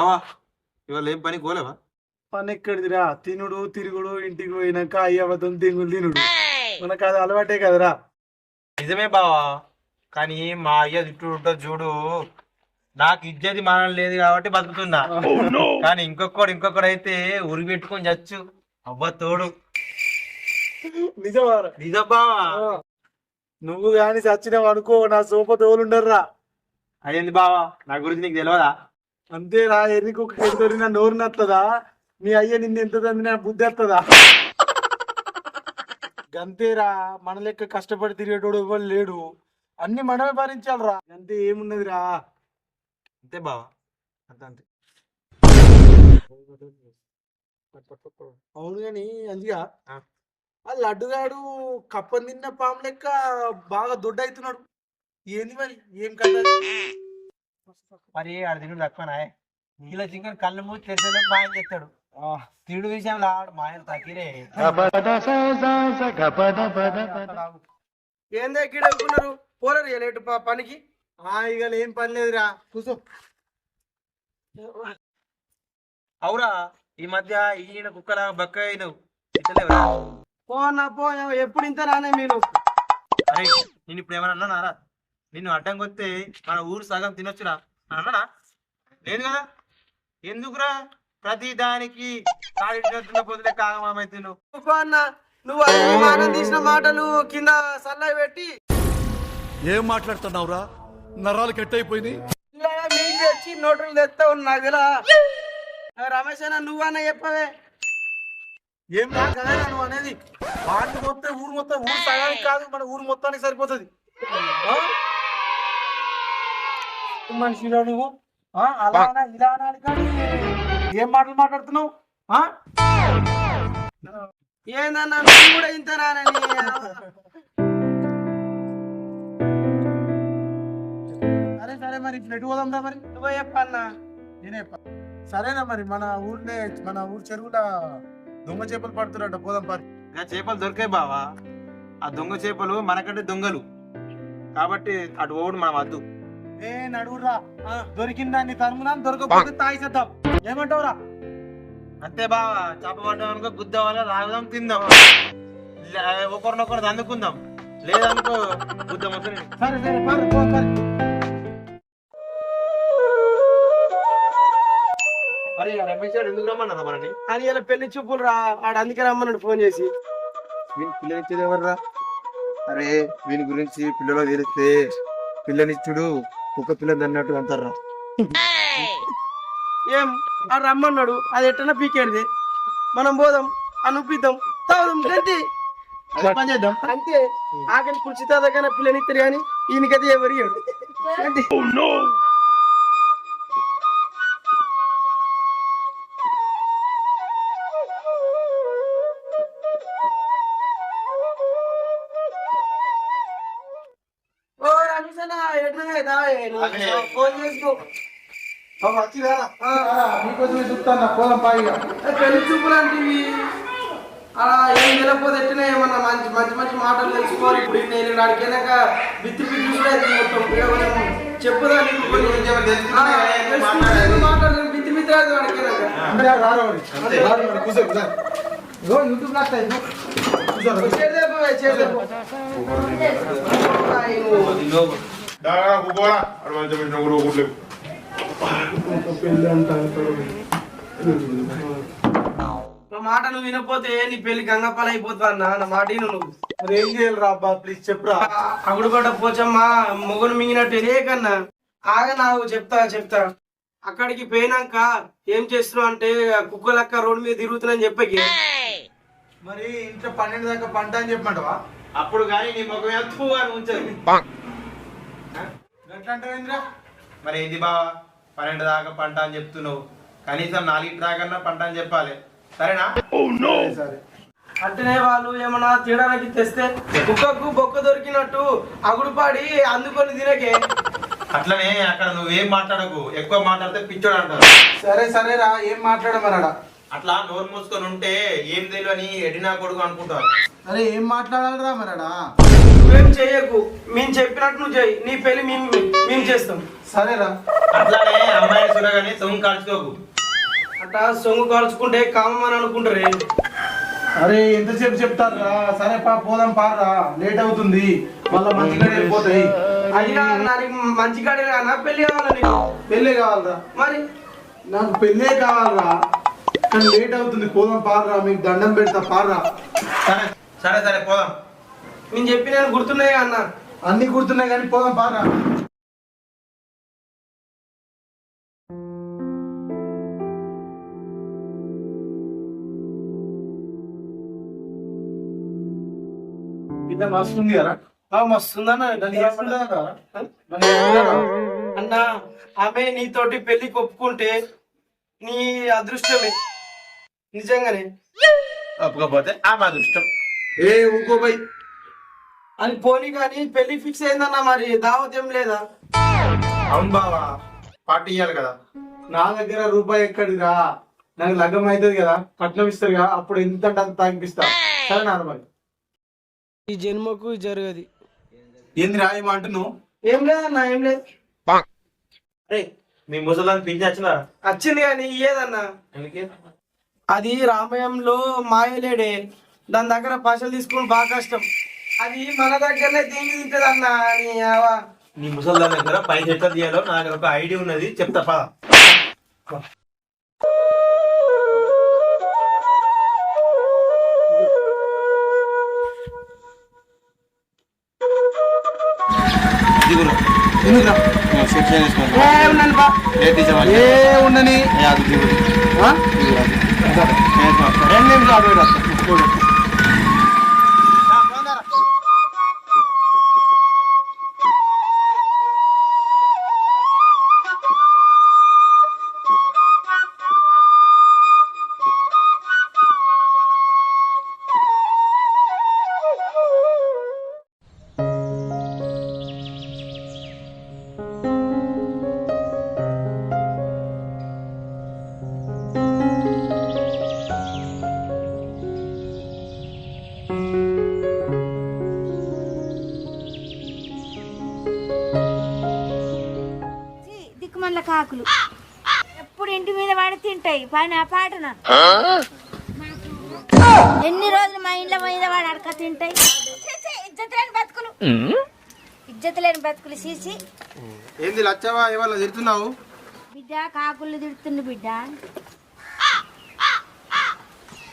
బావా ఇవాళ ఏం పని కోలేవా పని ఎక్కడిదిరా తినుడు తిరుగుడు ఇంటికి పోయినాక అయ్యవతం తింగులు తినుడు. మనకు అది అలవాటే కదరా. నిజమే బావా కానీ మా అయ్య తిట్టు చూడు నాకు ఇజ్జతి మానం లేదు కాబట్టి బతుకుతున్నా. కానీ ఇంకొకడు ఇంకొకడు అయితే ఉరి పెట్టుకొని చచ్చు. అవ్వ తోడు. నిజమారా నిజం బావా. నువ్వు గాని చచ్చినావు అనుకో నా సోప తోలుండర్రా. అదేంది బావా నా గురించి నీకు తెలియదా అంతేరా ఎన్ని కుక్క నోరు నత్తదా? మీ అయ్య నిన్ను ఎంత తందినా బుద్ధి వస్తుందా గంతేరా మన లెక్క కష్టపడి తిరిగేటోడు ఎవరు లేడు. అన్ని మనమే భరించాలిరా. అంతే ఏమున్నదిరా అంతే బావా అంతే అంతే. అవును గాని అందుగా ఆ. లడ్డుగాడు కప్పని తిన్న పాము లెక్క బాగా దొడ్డ అవుతున్నాడు ఏంది మరి? ఏం కథ? మరి ఆడ తినుడు తక్కువనా ఇలా చికెన్ కళ్ళు మూసి తెరిచేలోపు మాయం చేస్తాడు. తిడు విషయంలో ఆడు మాయం తక్కిరే ఏందే గిడ అనుకున్నారు? పోరారు లేటు ప- పనికి. ఆ ఇక ఏం పని లేదురా. కూర్చో అవురా ఈ మధ్య ఈయన కుక్కలా బక్క అయినవు. ఇతలేవురా పో ఎప్పుడు ఇంత రానే మీరు? అరే నేను ఇప్పుడు ఏమన్నా అన్నానారా నిన్ను అడ్డం కొస్తే మన ఊరు సగం తినొచ్చురా. అని అన్నానా లేదు కదా? ఎందుకురా ప్రతి దానికి పొద్దులే కాగమైతే నువ్వు అన్న నువ్వు అన్ని తీసిన మాటలు కింద సల్లాయి పెట్టి. ఏం మాట్లాడుతున్నావురా? నరాలు కట్ మీకు తెచ్చి నోటులు తెస్తా ఉన్నా కదా. రమేష్ అన్న నువ్వన్న చెప్పవే. ఏం రా కదా నువ్వు అనేది? వాడిని మొత్తం ఊరు మొత్తం ఊరు సగానికి కాదు మన ఊరు మొత్తానికి సరిపోతుంది. ఆ? ఏం మనిషిరా నువ్వు. ఆ, అలా ఇలా అనాలి కానీ ఏం మాటలు మాట్లాడుతున్నావు? ఆ? ఏందన్నా నువ్వు కూడా ఇంత రానని. సరే సరే మరి ఇప్పుడు ఎటు పోదాం రా మరి? నువ్వే చెప్పన్నా నేనే చెప్పా. సరేనా మరి మన ఊర్లే మన ఊరు చెరువుల దొంగ చేపలు పడుతున్నట్ట పోదాం పారి ఇంకా చేపలు దొరికాయి బావా. ఆ దొంగ చేపలు మనకంటే దొంగలు. కాబట్టి అటు ఓడు మనం వద్దు. ఏ నడువురా దొరికిన దాన్ని తరుముదాం దొరకకపోతే తాగిసేద్దాం. ఏమంటావురా? అంతే బావా చేప పడ్డాం అనుకో గుద్ద వల్ల తాగుదాం తిందాం. ఒకరినొకరు అందుకుందాం లేదనుకో గుద్ద మొత్తం సరే సరే పారు పో పారు. మరి రమేష్ గారు ఎందుకు రమ్మన్నా మనని అని ఇలా పెళ్ళి చూపులు రా ఆడ అందుకే రమ్మన్నాడు ఫోన్ చేసి. వీని పిల్లనిచ్చేది ఎవర్రా? అరే వీని గురించి పిల్లలు తెలిస్తే పిల్లనిచ్చుడు కుక్క పిల్లని అన్నట్టు అంటారా ఏం? ఆ రమ్మన్నాడు. అది ఎట్టనా పీకేది మనం పోదాం అని ఉప్పిద్దాం తాగుదాం అదే పని చేద్దాం. అంతే. ఆకలి కుర్చీ తాదకైనా పిల్లనిస్తారు కానీ ఈయనకైతే ఎవరు నువ్వు ఫోన్ చేసుకో వచ్చిరా నీకోసమే చూస్తాను పోదాం పాయిగా పెళ్ళి చూపులు లాంటివి అలా ఏం తెలియకపోతే ఎట్టినా ఏమన్నా మంచి మంచి మంచి మాటలు తెలుసుకోవాలి. ఇప్పుడు నేను అడిగినాక బిత్తి బిత్తి చూడలేదు మొత్తం. చెప్పుదా నీకు? కొన్ని- ఆ, తెలుసుకుంటే మాటలు బిత్తి బిత్తి రాదు అడిగినాక అందరూ రారు మరి. రారు మరి. కూర్చో కూర్చో. ఇగో యూట్యూబ్లో వస్తాయి ఇగో. కూర్చో కూర్చో. చేసేపు చేసేపు కుకోరా అటు మంచి మంచి నవ్వులు ఊర్లేవు నా మాట నువ్వు వినపోతే నీ పెళ్ళి గంగపాల అయిపోతా అన్న నా మాట విను నువ్వు. మరి ఏం చేయాలి రా అబ్బా? ప్లీజ్ చెప్పురా. అగుడుపడ్డ పోచమ్మా మొగను మింగినట్టు ఎలేకన్నా ఆగ నాకు చెప్తా చెప్తా. అక్కడికి పోయినాక ఏం చేస్తున్నావు అంటే కుక్కలక్క రోడ్డు మీద తిరుగుతున్నాని చెప్పకి. మరి ఇంట్లో పన్నెండు దాకా పంట అని చెప్పమంటావా? అప్పుడు కానీ నీ ముఖం ఎత్తు అని ఉంచదు. మరి ఏంది బావా? పన్నెండు దాకా పంట అని చెప్తున్నావు. కనీసం నాలుగు దాకన్నా పంట అని చెప్పాలి. సరేనా? సరే అంటేనే వాళ్ళు ఏమన్నా తినడానికి తెస్తే కుక్కకు బొక్క దొరికినట్టు అగుడుపాడి అందుకొని తినకే. అట్లనే అక్కడ నువ్వేం మాట్లాడకు. ఎక్కువ మాట్లాడితే పిచ్చోడు అంటారు. సరే సరేరా ఏం మాట్లాడమన్నాడా అట్లా నోరు మూసుకొని ఉంటే ఏం తెలియని ఎడినా కొడుకు అనుకుంటారు. అరే ఏం మాట్లాడాలిరా మరడా? నువ్వేం చెయ్యకు మేము చెప్పినట్టు నువ్వు చెయ్యి నీ పెళ్ళి మేము మేము చేస్తాం. సరేరా. అట్లానే అమ్మాయిని చూడగానే సొమ్ము కాల్చుకోకు. అట్లా సొంగు కాల్చుకుంటే కామని అనుకుంటారే. అరే ఎంతసేపు చెప్తారా సరే పా పోదాం పారా లేట్ అవుతుంది. మళ్ళా మంచిగా వెళ్ళిపోతాయి. అది కాదు నాకు మంచి గాడి నా పెళ్ళి కావాలా నీకు? పెళ్ళే కావాలరా. మరి? నాకు పెళ్ళే కావాలరా. కానీ లేట్ అవుతుంది. పోదాం పారా మీకు దండం పెడతా. పారా సరే సరే సరే పోదాం. నేను చెప్పిన గుర్తున్నాయి అన్న. అన్ని గుర్తున్నాయి కానీ పోదాం పారా ఇంత మస్తు ఉంది కదా? అన్న ఆమె నీతోటి పెళ్ళి ఒప్పుకుంటే నీ అదృష్టమే. నిజంగానే. ఒప్పుకోపోతే ఆ మా అదృష్టం. ఏ ఊకో బై. అని పోనీ కానీ పెళ్ళి ఫిక్స్ అయిందన్న మరి దావత్ ఏం లేదా? అవును బావా పార్టీ ఇవ్వాలి కదా. నా దగ్గర రూపాయి ఎక్కడిరా నాకు లగ్గం అవుతుంది కదా కట్నం ఇస్తారు కదా అప్పుడు ఎంత అంటే అంత తగ్గిస్తా సరే నాన్న మరి. ఈ జన్మకు జరగదు. ఏంది రా ఏమంటున్నావు ఏం లేదన్న ఏం లేదు. అరే మీ ముసలాన్ని పింఛన్ వచ్చినా వచ్చింది కానీ ఇయ్యేదన్నా. అది రామాయంలో మాయలేడే. దాని దగ్గర పైసలు తీసుకుని బాగా కష్టం. అది మన దగ్గరనే తిండి తింటది అన్న నీ అవ్వ. నీ ముసల్దాన్ దగ్గర పైసలు ఎట్లా తీయాలో నా దగ్గర ఒక ఐడియా ఉన్నది చెప్తా పద. దిగురు ఎందుకురా? సెక్షన్ పైన పాటన? ఎన్ని రోజులు మా ఇంట్లో మీద వాడు అడక తింటాయి. ఇజ్జత్ లేని బతుకులు. ఇజ్జత్ లేని బతుకులు సీసి ఏంది లచ్చవా ఇవాళ తిడుతున్నావు? బిడ్డ కాకులు తిడుతుంది బిడ్డ.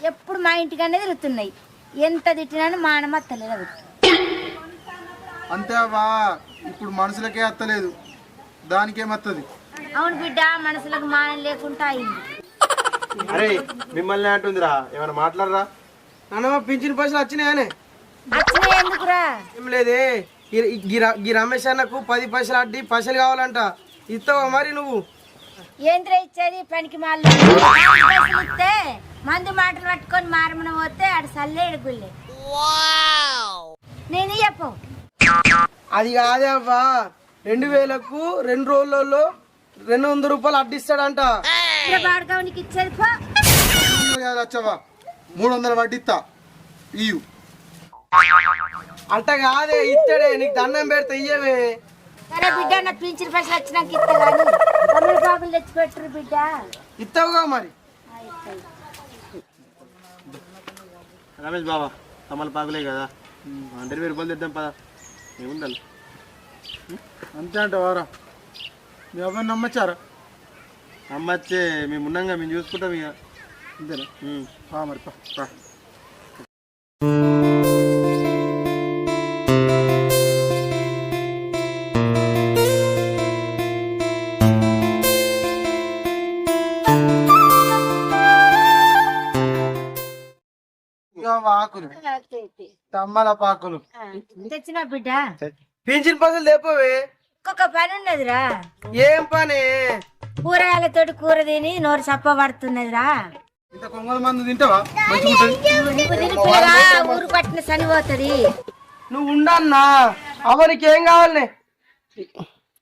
ఎప్పుడు మా ఇంటికనే తిరుగుతున్నాయి. ఎంత తిట్టినాను మానమత్తలేదు అవి అంతే ఇప్పుడు మనుషులకే అత్తలేదు. దానికేమత్తది అవును బిడ్డ మనసులకు మానం లేకుండా అయింది. అరే మిమ్మల్ని అంటుందిరా ఏమైనా మాట్లాడరా? నాన్న మా పింఛన్ పైసలు వచ్చినాయనే ఎందుకురా? ఏం లేదే ఈ- రమేష్ అన్నకు పది పైసలు అడ్డి పైసలు కావాలంట. ఇస్తావా మరి నువ్వు? ఏంద్ర ఇచ్చేది? పనికి మాలు ఇస్తే మందు మాటలు పట్టుకొని మారమని పోతే ఆడు సల్లేడు గుళ్ళే. నేను చెప్పు అది కాదే అవ్వా రెండు వేలకు రెండు రోజులలో రెండు వందల రూపాయలు అడ్డిస్తాడంట. మూడు వందల వడ్డిస్తా ఇయ్యు. అంట కాదే ఇస్తాడే నీకు దండం పెడితే ఇయ్యవే. సరే బిడ్డ నా పింఛన్ పైసలు వచ్చినాక ఇస్తా కానీ బాబులు బిడ్డ. ఇస్తావుగా మరి. రమేష్ బాబా తమలపాకులే కదా. అంటే వెయ్యి రూపాయలు తెద్దాం పదా. ఏముండాలి అంతే అంట వారా. మీ అబ్బాయి నమ్మచ్చారా? అమ్మచ్చే మేము ఉన్నాగా మేము చూసుకుంటాం ఇక. అంతేనా? మరి పా, ఆకులు. తమ్మల పాకులు. తెచ్చినా బిడ్డ? పింఛన్ పైసలు లేపవే. ఇంకొక పని ఉన్నదిరా. ఏం పని? కూరగాయలతోటి కూర తిని నోరు చప్ప పడుతున్నదిరా. ఇంత కొంగల మంది తింటావా? మంచిగా ఉంటుంది తిని పిల్లగా ఊరు పట్టిన సని పోతుంది. నువ్వు ఉండన్నా. అవరికి ఏం కావాలి?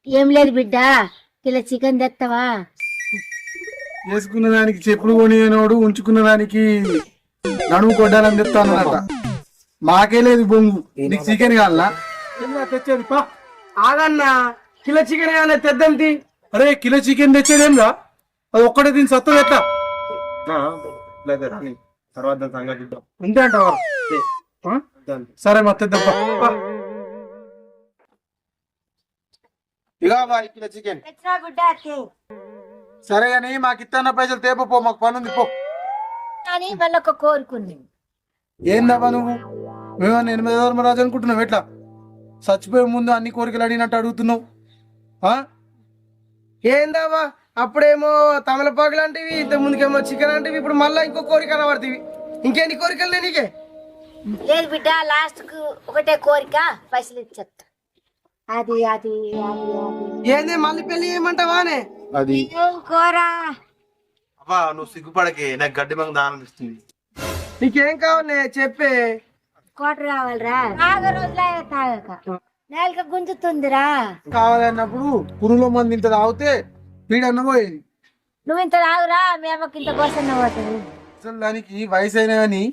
ఏం లేదు బిడ్డ కిలో చికెన్ తెస్తావా వేసుకున్న దానికి చెప్పులు కొనినోడు ఉంచుకున్న దానికి నడుము కొట్టాలని చెప్తాను మాకే లేదు బొంగు. నీకు చికెన్ కావాలా తెచ్చేది పా. ఆగన్నా కిలో చికెన్ ఏమైనా తెద్దంతి అరే కిలో చికెన్ తెచ్చేదేంరా అది ఒక్కటే దీని సత్తు ఎట్లా లేదా రాని తర్వాత దాని సంగతి చూద్దాం. అంతే అంటావా? సరే మా తెద్దాం పా. ఇక బాయ్ కిలో చికెన్. సరే కానీ మాకు ఇత్తన్న పైసలు తేపో పో మాకు పని ఉంది పో. అని వాళ్ళొక కోరుకుంది. ఏందబ్బా నువ్వు? మేమన్నా ఎనిమిది ధర్మరాజు అనుకుంటున్నావు ఎట్లా? చచ్చిపోయే ముందు అన్ని కోరికలు అడిగినట్టు అడుగుతున్నావు? ఆ? ఏందావా అప్పుడేమో తమలపాకు లాంటివి ఇంత ముందుకేమో చికెన్ లాంటివి ఇప్పుడు మళ్ళీ ఇంకో కోరిక కనబడుతుంది ఇంకెన్ని కోరికలు నీకే? లేదు బిడ్డ లాస్ట్కు ఒకటే కోరిక పైసలు చెప్తా అది అది ఏంది మళ్ళీ పెళ్ళి చేయమంటావానే అది. ఏం కూర? అబ్బా నువ్వు సిగ్గుపడకే నాకు గడ్డి మంగ దానం ఇస్తుంది. నీకేం కావాలి? చెప్పే. కోట రావాలిరా తాగ రోజులే తాగక. నేలక గుంజుతుందిరా. కావాలన్నప్పుడు పురుగుల మంది ఇంత తాగితే పీడన్న పోయేది. నువ్వు ఇంత తాగురా మీ అమ్మకి ఇంత కోసం పోతుంది. అసలు దానికి వయసు అయినా కానీ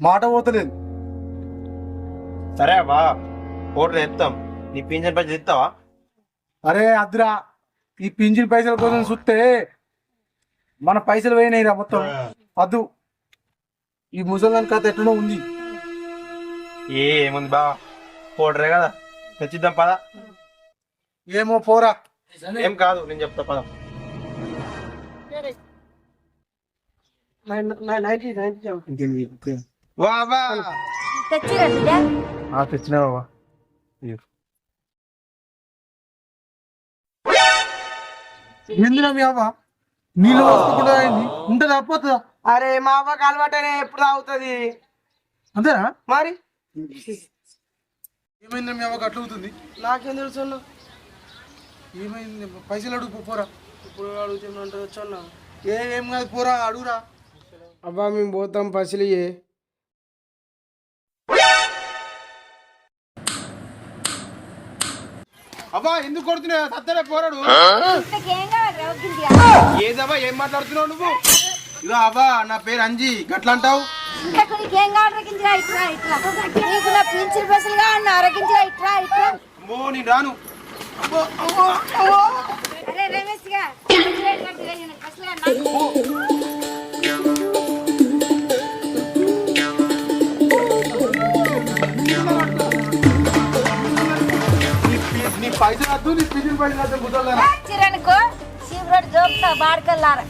మాట పోతలేదు. సరే అబ్బా ఓట్లు ఎత్తాం నీ పింఛన్ పైసలు ఇస్తావా? అరే అద్రా ఈ పింఛన్ పైసల కోసం చూస్తే మన పైసలు పోయినాయిరా మొత్తం. అద్దు ఈ ముసల్దాన్ కథ ఎట్లనో ఉంది. ఏముంది బా? ఓడరే కదా. తెచ్చిద్దాం పద. ఏమో పోరా. ఏం కాదు నేను చెప్తా పద. బిడ్డ తెచ్చినావా ఎందులో మీ అవ్వ? నీళ్ళు వస్తకుండా ఉంటుందా పోతుందా? అరే మా అవ్వకి అలవాటనే ఎప్పుడు తాగుతుంది? అంతేనా? మరి? ఏమైంది మీ అవ్వకి అట్లా అవుతుంది? నాకేం తెలుసు ఏమైంది? పైసలు అడుగు పోరా. ఇప్పుడు అడుగుతున్నా వచ్చా ఏ ఏం కాదు పోరా అడుగురా. అబ్బా మేము పోతాం పసిలి అబ్బా ఎందుకు కొడుతున్నావు? సత్తరే పోరాడు. ఏదబ్బా ఏం మాట్లాడుతున్నావు నువ్వు? ఇగో అబ్బా నా పేరు అంజి. గట్లా అంటావు? నీకేం కావాలి రకించిరా ఇట్రా ఇట్రా. నీకు నా పింఛన్ పైసలు కావాలి అరకించిరా ఇట్రా ఇట్రా. అమ్మో నేను రాను. అబ్బో, అమ్మో, అమ్మో. అరే రమేష్గా పైసలు నాకు నీ పైసలు వద్దు నీ పిల్లల పైసలు వద్దు ముసల్దానా చిరనుకో సీబ్రోడ్ జోక్తా బాడకల్లారా.